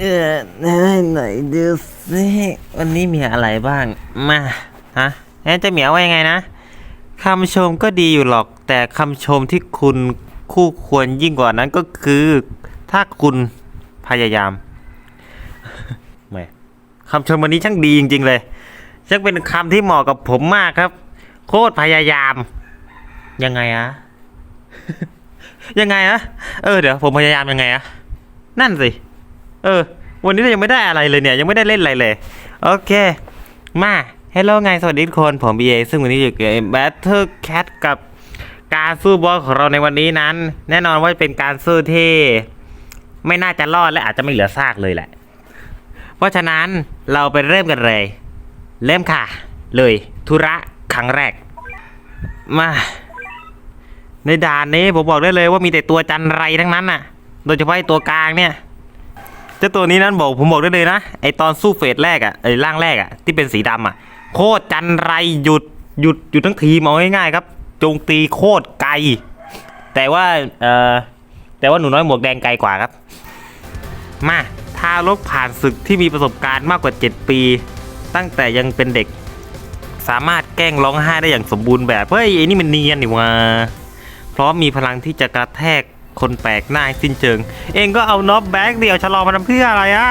เออให้หน่อยดูสิวันนี้มีอะไรบ้าง มาฮะแอนเจะเหมียวว่ายังไงนะคำชมก็ดีอยู่หรอก แต่คำชมที่คุณคู่ควรยิ่งกว่านั้นก็คือ ถ้าคุณพยายามไม่คำชมวันนี้ช่างดีจริง ๆ เลยช่างเป็นคำที่เหมาะกับผมมากครับ โคตรพยายาม ยังไงอะยังไงอะเออเดี๋ยวผมพยายามยังไงอะนั่นสิ เออ วันนี้เรายังไม่ได้อะไรเลยเนี่ย ยังไม่ได้เล่นอะไรเลย โอเค มาเฮลโลไงสวัสดีทุกคน ผม BA ซึ่งวันนี้อยู่เกม Battle Cat กับการสู้บอสของเราในวันนี้นั้น แน่นอนว่าเป็นการสู้ที่ไม่น่าจะรอดและอาจจะไม่เหลือซากเลยแหละ เพราะฉะนั้นเราไปเริ่มกันเลย เริ่มค่ะ เลยธุระครั้งแรก มา ในด่านนี้ผมบอกได้เลยว่ามีแต่ตัวจันไรทั้งนั้นน่ะ โดยเฉพาะตัวกลางเนี่ย เจ้าตัวนี้นั้นบอกผมบอกได้เลยนะไอตอนสู้เฟสแรกอะไอร่างแรกอะที่เป็นสีดำอะโคตรจันไรหยุดหยุดหยุดทั้งทีมเอาง่ายๆครับจงตีโคตรไกล แต่ว่าเออแต่ว่าหนูน้อยหมวกแดงไกลกว่าครับ มาทารกผ่านศึกที่มีประสบการณ์มากกว่า 7 ปี ตั้งแต่ยังเป็นเด็ก สามารถแกล้งร้องไห้ได้อย่างสมบูรณ์แบบเฮ้ยไอ้นี่มันเนียนนี่ว่าเพราะมีพลังที่จะกระแทก คนแปลกหน้าสิ้นเชิง เองก็เอาน็อปแบ็กเดียวชะลอมาทำเพื่ออะไรอะ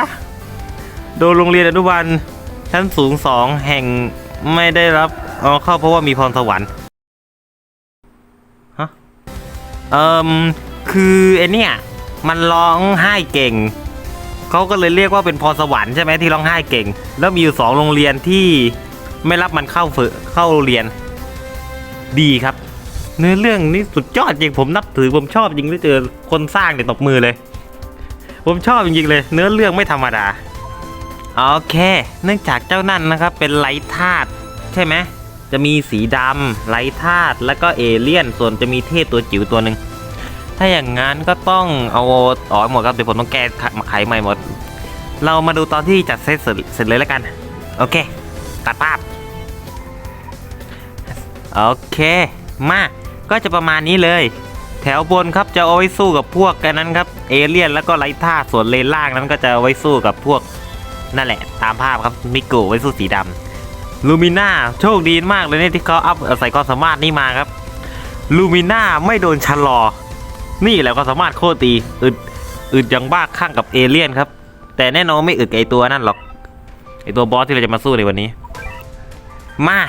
โดยโรงเรียนอนุบาลชั้นสูงสองแห่งไม่ได้รับเอาเข้าเพราะว่ามีพรสวรรค์ฮะเอ่มคือไอเนี่ยมันร้องไห้เก่งเขาก็เลยเรียกว่าเป็นพรสวรรค์ใช่ไหมที่ร้องไห้เก่ง แล้วมีอยู่สองโรงเรียนที่ไม่รับมันเข้าฝึกเข้าเรียน ดีครับ เนื้อเรื่องนี้สุดยอดจริงผมนับถือผมชอบจริงได้เจอคนสร้างเนี่ยตบมือเลย ผมชอบจริงๆเลย เนื้อเรื่องไม่ธรรมดาโอเค เนื่องจากเจ้านั่นนะครับ เป็นไลธาตุใช่ไหมจะมีสีดำไลธาตุแล้วก็เอเลี่ยน ส่วนจะมีเทพตัวจิ๋วตัวหนึ่งถ้าอย่างงั้นก็ต้องเอาอ๋อหมดครับเดี๋ยวผมต้องแก้มาไขใหม่หมด เรามาดูตอนที่จัดเซตเสร็จเสร็จเลยแล้วกัน โอเค ตัดภาพ โอเค มา ก็จะประมาณนี้เลย แถวบนครับจะเอาไว้สู้กับพวกกันนั้นครับเอเลี่ยนแล้วก็ไลท่าส่วนเลนล่างนั้นก็จะเอาไว้สู้กับพวกนั่นแหละ ตามภาพครับมิโกไว้สู้สีดำลูมิน่าโชคดีมากเลยเนี่ยที่เขาอัพใส่ความสามารถนี่มาครับลูมิน่าไม่โดนชะลอ นี่แหละความสามารถโคตรตีอึดอึดย่างบ้าข้างกับเอเลี่ยนครับ แต่แน่นอนไม่อึดไอตัวนั่นหรอกไอตัวบอสที่เราจะมาสู้ในวันนี้ มา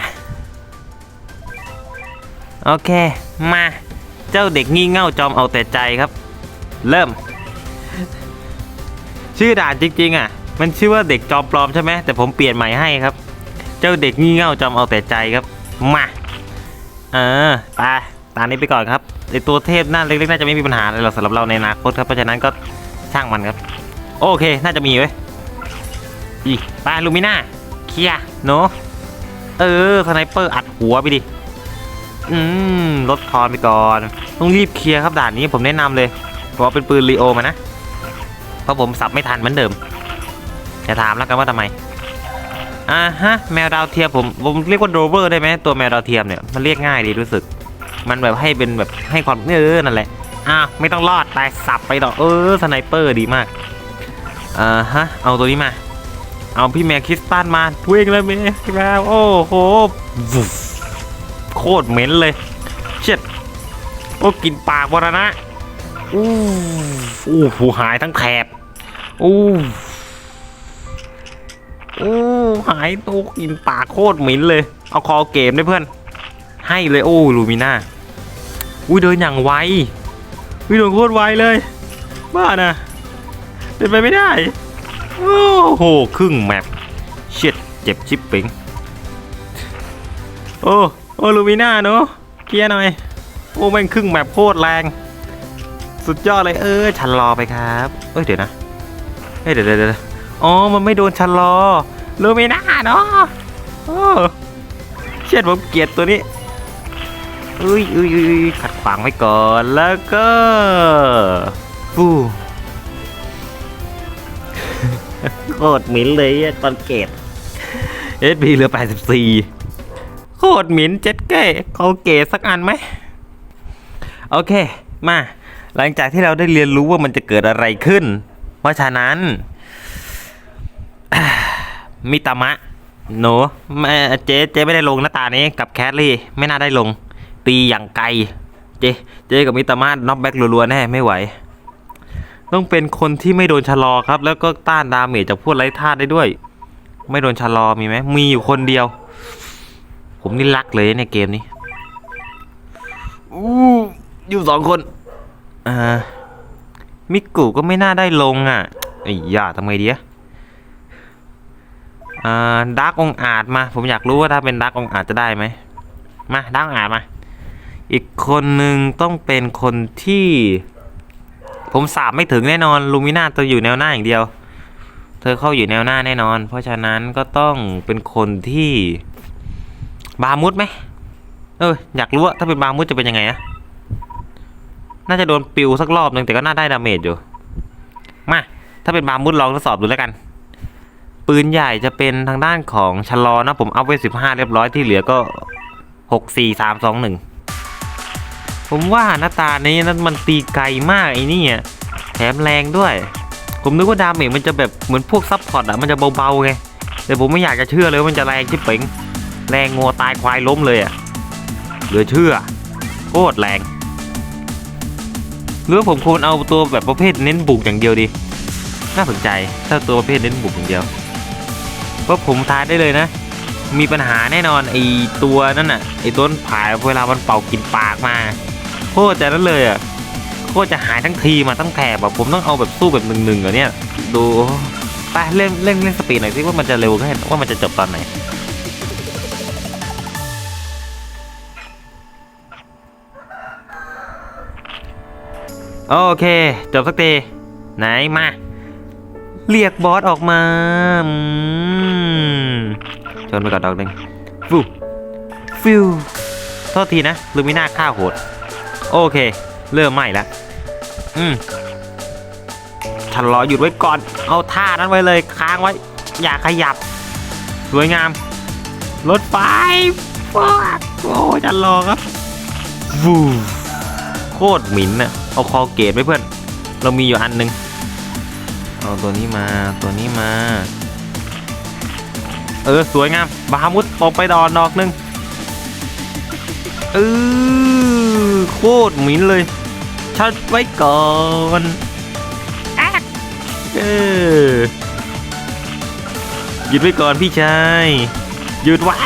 โอเค มา เจ้าเด็กงี่เง่าจอมเอาแต่ใจครับ เริ่ม ชื่อด่านจริง ๆ อะ มันชื่อว่าเด็กจอมปลอมใช่ไหมแต่ผมเปลี่ยนใหม่ให้ครับ เจ้าเด็กงี่เง่าจอมเอาแต่ใจครับ มาเออไปตานี้ไปก่อนครับไอตัวเทพหน้าเล็กๆน่าจะไม่มีปัญหาอะไรหรอกสำหรับเราในอนาคตครับเพราะฉะนั้นก็ช่างมันครับ โอเค น่าจะมีเว้ยอีไปลูมิน่าเคลียร์เนอะเออสไนเปอร์อัดหัวไปดิ อืมลดทอนไปก่อน ต้องรีบเคลียร์ครับด่านนี้ผมแนะนำเลยเพราะว่าเป็นปืนรีโอมานะ เพราะผมสับไม่ทันเหมือนเดิมจะถามแล้วกันว่าทำไมอ่าฮะแมวดาวเทียมผมผมเรียกว่าโรเวอร์ได้ไหมตัวแมวดาวเทียมเนี่ยมันเรียกง่ายดีรู้สึก มันแบบให้เป็นแบบให้ความเออนั่นแหละอ้าวไม่ต้องรอดตายสับไปต่อเออสไนเปอร์ดีมากอ่าฮะเอาตัวนี้มา เอาพี่แมวคริสตันมาวิ่งเลยแมวแมวโอ้โห โคตรเหม็นเลย เช็ดโอ้กินปากวรณะอู้อู้หูหายทั้งแถบอู้อู้หายตัวกินปากโคตรเหม็นเลย เอาคอเกมได้เพื่อน ให้เลยโอ้ลูมิน่าอุ้ยเดินอย่างไวอุ้ยเดินโคตรไวเลย บ้านะเดินไปไม่ได้ โอ้โหครึ่งแมปเช็ดเจ็บชิปป่งโอ้ โอ้ลูมิน่าเนาะเคลียร์หน่อย โอ้แม่งครึ่งแบบโคตรแรง สุดยอดเลยเออชะลอไปครับ เอ้ยเดี๋ยวนะเอ้ยเดี๋ยวเดี๋ยวเดี๋ยวอ๋อ มันไม่โดนชะลอลูมิน่าเนาะโอ้เช็ดผมเกลียดตัวนี้อุ้ยอุ้ยอุ้ยขัดขวางไว้ก่อนแล้วก็ฟูโคตรหมิ่นเลยตอนเกตเอสพีเหลือ 84 โคตรหมิ่นเจ็ดเก้เขาเก๋สักอันไหม โอเค มา หลังจากที่เราได้เรียนรู้ว่ามันจะเกิดอะไรขึ้น เพราะฉะนั้น มิตามะ หนูเจ๊เจ๊ไม่ได้ลงหน้าตานี้กับแคทลี่ไม่น่าได้ลง ตีอย่างไกล เจ๊เจ๊กับมิตามะน็อกแบ็กรัวๆแน่ไม่ไหว ต้องเป็นคนที่ไม่โดนชะลอครับ แล้วก็ต้านดาเมจจากพวกไร้ธาตุได้ด้วย ไม่โดนชะลอมีไหมมีอยู่คนเดียว ผมนี่รักเลยในยเกมนี้อู้อยู่สองคนอ่ามิกุก็ไม่น่าได้ลงอะไอ้ย่าทำไงดีอะอ่าดักองอาจมา ผมอยากรู้ว่าถ้าเป็นดักองอาจจะได้ไหมมาดักองอาจมา อีกคนหนึ่งต้องเป็นคนที่ ผมสาบไม่ถึงแน่นอนลูมิน่าตัวอยู่แนวหน้าอย่างเดียว เธอเข้าอยู่แนวหน้าแน่นอน เพราะฉะนั้นก็ต้องเป็นคนที่ บามุดไหมเอออยากรู้ว่าถ้าเป็นบามุดจะเป็นยังไงอะน่าจะโดนปิวสักรอบหนึ่งแต่ก็น่าได้ดาเมจอยู่ มา ถ้าเป็นบามุดลองทดสอบดูแล้วกัน ปืนใหญ่จะเป็นทางด้านของชะลอนะผมเอาไว้สิบห้าเรียบร้อยที่เหลือก็หกสี่สามสองหนึ่งผมว่าหน้าตานี้นั้นมันตีไกลมากไอ้นี่แถมแรงด้วย ผมนึกว่าดาเมจมันจะแบบเหมือนพวกซับพอร์ตอะมันจะเบาๆไงแต่ผมไม่อยากจะเชื่อเลยว่ามันจะแรงชิบเป๋ง แรงงัวตายควายล้มเลยอะเหลือเชื่อโคตรแรงหรือผมควรเอาตัวแบบประเภทเน้นบุกอย่างเดียวดี น่าสนใจถ้าตัวประเภทเน้นบุกอย่างเดียวเพราะผมทายได้เลยนะ มีปัญหาแน่นอนไอตัวนั่นน่ะไอต้นผายเวลามันเป่ากินปากมาโคตรจะนั่นเลยอะโคตรจะหายทั้งทีมาทั้งแถบแบบผมต้องเอาแบบสู้แบบหนึ่งๆเหรอเนี่ยดูไปเล่นเล่นเล่นสปีดหน่อยสิว่ามันจะเร็วแค่ว่ามันจะจบตอนไหน โอเค จบสักทีไหนมา เรียกบอสออกมาชนไปก่อนดอกหนึ่งฟิวฟิวโทษทีนะลูมิน่าฆ่าโหด โอเค เริ่มไหม้แล้วอืมฉันรอหยุดไว้ก่อน เอาท่านั้นไว้เลยค้างไว้ อย่าขยับ สวยงาม รถไฟฟากโอ้ฉันรอครับฟูโคตรหมิ่นน่ะ เอาคอเกตไว้เพื่อน เรามีอยู่อันหนึง เอาตัวนี้มาตัวนี้มา เออ สวยงาม บามุดตบไปดอนดอกหนึ่งเออโคตรหมิ่นเลยชัดไว้ก่อนแอ๊กเออหยุดไว้ก่อนพี่ชายหยุดไว้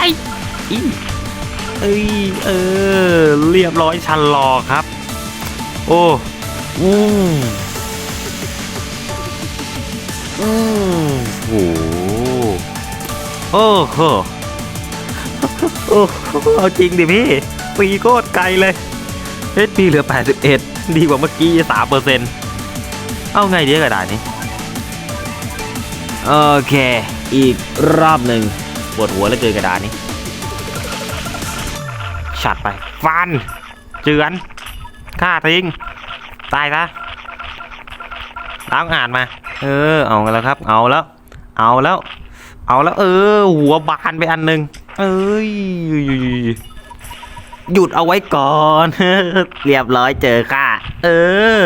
อีเอ้ยเออเรียบร้อยชันรอครับ โอ้อู้อู้โอ้โหโอ้โหโอ้เอาจริงดิพี่ปีโคตรไกลเลยเอสพีเหลือ 81 ดีกว่าเมื่อกี้3เปอร์เซ็นต์เอาไงดีกระดาษนี้ โอเค อีกรอบหนึ่งปวดหัวเหลือเกินกระดาษนี้ฉัดไป ฟัน เจือน ฆ่าทิ้ง ตายซะตามอ่านมา เออ เอาแล้วครับ เอาแล้ว เอาแล้ว เอาแล้ว เออ หัวบานไปอันหนึ่งเอ้ย หยุดเอาไว้ก่อน เรียบร้อยเจอค่ะ เออ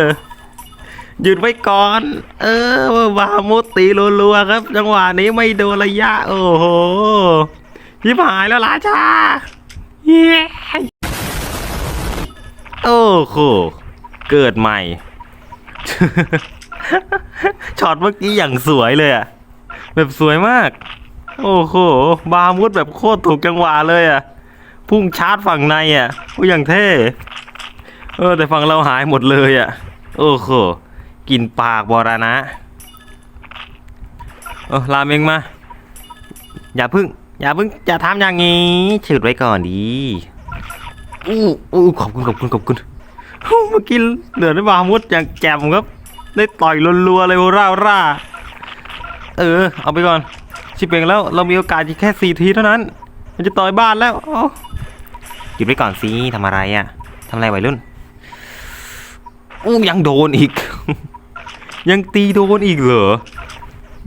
หยุดไว้ก่อน เออบามุตีรัวๆครับ จังหวะนี้ไม่โดนระยะ โอ้โหชิบหายแล้วราชา เย้ โอ้โหเกิดใหม่ ช็อตเมื่อกี้อย่างสวยเลยอะแบบสวยมาก โอ้โห บามุดแบบโคตรถูกจังหวะเลยอะพุ่งชาร์จฝั่งในอะโอ้ยอย่างเท่ เออ แต่ฝั่งเราหายหมดเลยอะโอ้โห กินปากบระนะเออรามเองมา อย่าพึ่ง อย่าพึ่งอย่าทำอย่างงี้ฉืดไว้ก่อนดีอู้อู้ขอบคุณขอบคุณขอบคุณ โอ้เมื่อกี้เหลือได้บามุดอย่างแจ่มครับ ได้ต่อยรัวๆเลยร่าร่าเออ เอาไปก่อนชิบเองแล้วเรามีโอกาสแค่สี่ทีเท่านั้น มันจะต่อยบ้านแล้วหยุดไว้ก่อนสิทำอะไรอะ่ะทำอะไรวัยรุ่นอู้ยังโดนอีก ยังตีโดนอีกเหรอ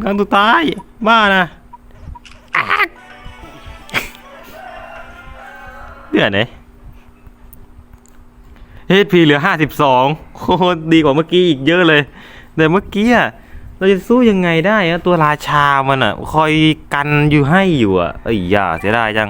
งานตัวตายบ้านะเดือดไหนเฮด พีเหลือห้าสิบสองโคตรดีกว่าเมื่อกี้อีกเยอะเลย แต่เมื่อกี้อะเราจะสู้ยังไงได้อะตัวราชามันอะคอยกันอยู่ให้อยู่อะเอ้ยอย่าเสียดายจัง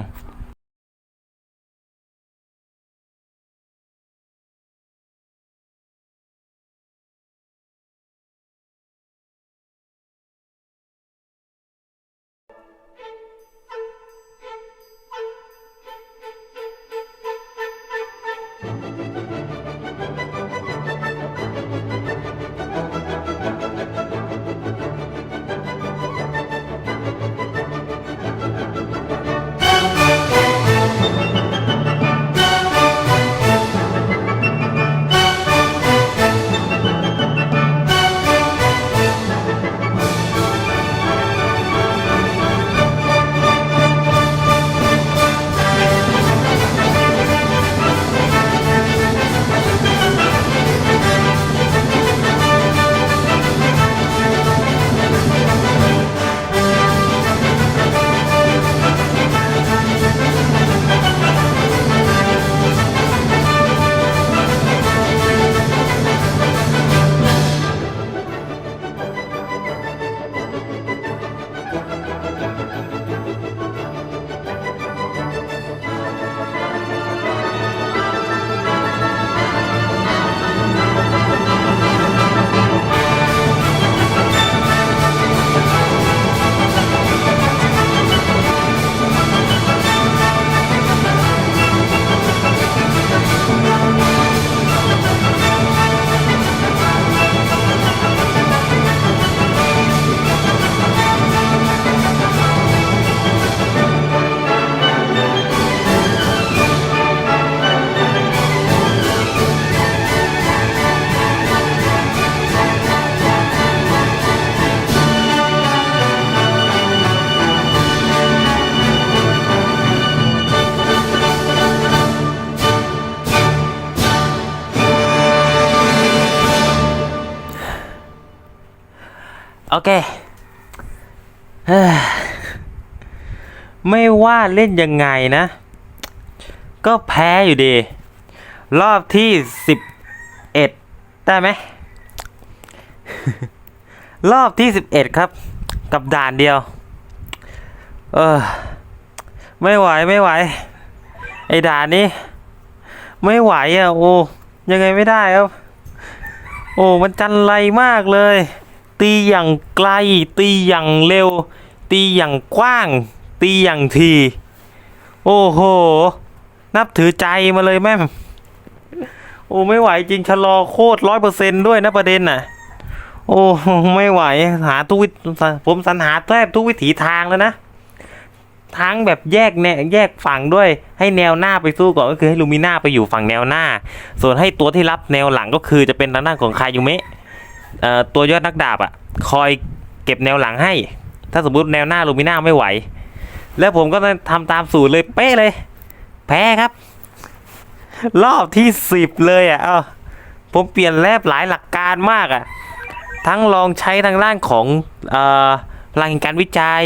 โอเค ไม่ว่าเล่นยังไงนะ ก็แพ้อยู่ดี รอบที่สิบเอ็ดได้ไหม รอบที่สิบเอ็ดครับ กับด่านเดียว เออ ไม่ไหวไม่ไหว ไอ้ด่านนี้ ไม่ไหวอะ โอ้ ยังไงไม่ได้ครับ โอ้ มันจันไรมากเลย ตีอย่างไกล ตีอย่างเร็ว ตีอย่างกว้าง ตีอย่างที โอ้โห นับถือใจมาเลยแม่โอ้ไม่ไหวจริงชะลอโคตรร้อยเปอร์เซนด้วยนะประเด็นน่ะ โอ้ไม่ไหวหาทุกวิผมสรรหาแทบทุกวิถีทางแล้วนะทั้งแบบแยกแนแยกฝั่งด้วย ให้แนวหน้าไปสู้ก่อนก็คือให้ลูมิน่าไปอยู่ฝั่งแนวหน้า ส่วนให้ตัวที่รับแนวหลังก็คือจะเป็นทางด้านของคายุเมะ ตัวยอดนักดาบอะ่ะคอยเก็บแนวหลังให้ ถ้าสมมติแนวหน้าลูมิน่าไม่ไหว แล้วผมก็ทำตามสูตรเลยเป๊ะเลย แพ้ครับ รอบที่สิบเลยอะ่ะเอ้าผมเปลี่ยนแลบหลายหลักการมากอะ่ะ ทั้งลองใช้ทางด้านของอพลังแห่งการวิจัย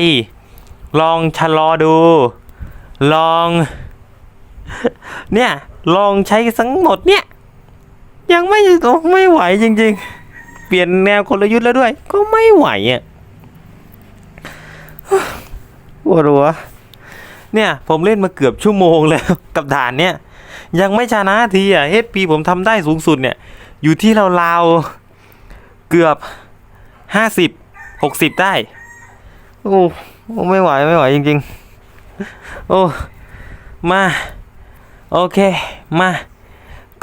ลองชะลอดู ลอง เนี่ย ลองใช้ทั้งหมดเนี่ย ยังไม่ไม่ไหวจริง ๆ เปลี่ยนแนวกลยุทธ์แล้วด้วย ก็ไม่ไหวอะปวดหัวเนี่ย ผมเล่นมาเกือบชั่วโมงแล้ว กับด่านเนี่ย ยังไม่ชนะทีอะ HP ผมทำได้สูงสุดเนี่ย อยู่ที่ราวๆเกือบห้าสิบหกสิบได้โอ้โอ้ไม่ไหวไม่ไหวจริง ๆ โอ้ มา โอเค มา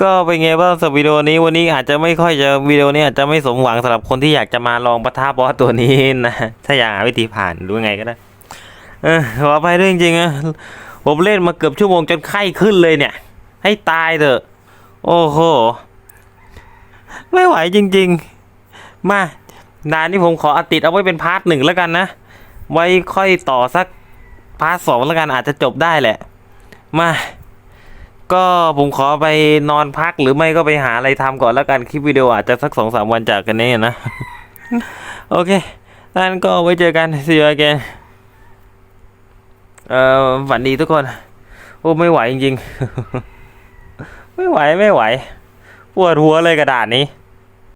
ก็เป็นไงบ้างสำหรับวิดีโอนี้วันนี้อาจจะไม่ค่อยจะวิดีโอนี้อาจจะไม่สมหวังสำหรับคนที่อยากจะมาลองปะทะบอสตัวนี้นะถ้าอยากหาวิธีผ่านรือไงก็ได้เออขออภัยด้วยจริงๆนะผมเล่นมาเกือบชั่วโมงจนไข้ขึ้นเลยเนี่ย ให้ตายเถอะ โอ้โห ไม่ไหวจริง ๆ มาด่านนี้ผมขออติดเอาไว้เป็นพาร์ทหนึ่งแล้วกันนะ ไว้ค่อยต่อสักพาร์ทสองแล้วกันอาจจะจบได้แหละ มา ก็ผมขอไปนอนพักหรือไม่ก็ไปหาอะไรทำก่อนแล้วกันคลิปวิดีโออาจจะสักสองสามวันจากกันนี้นะ โอเคงั้นก็ไว้เจอกัน see you again เอ่อฝันดีทุกคน โอ้ไม่ไหวจริงๆ ไม่ไหวไม่ไหว ปวดหัวเลยกระดาษนี้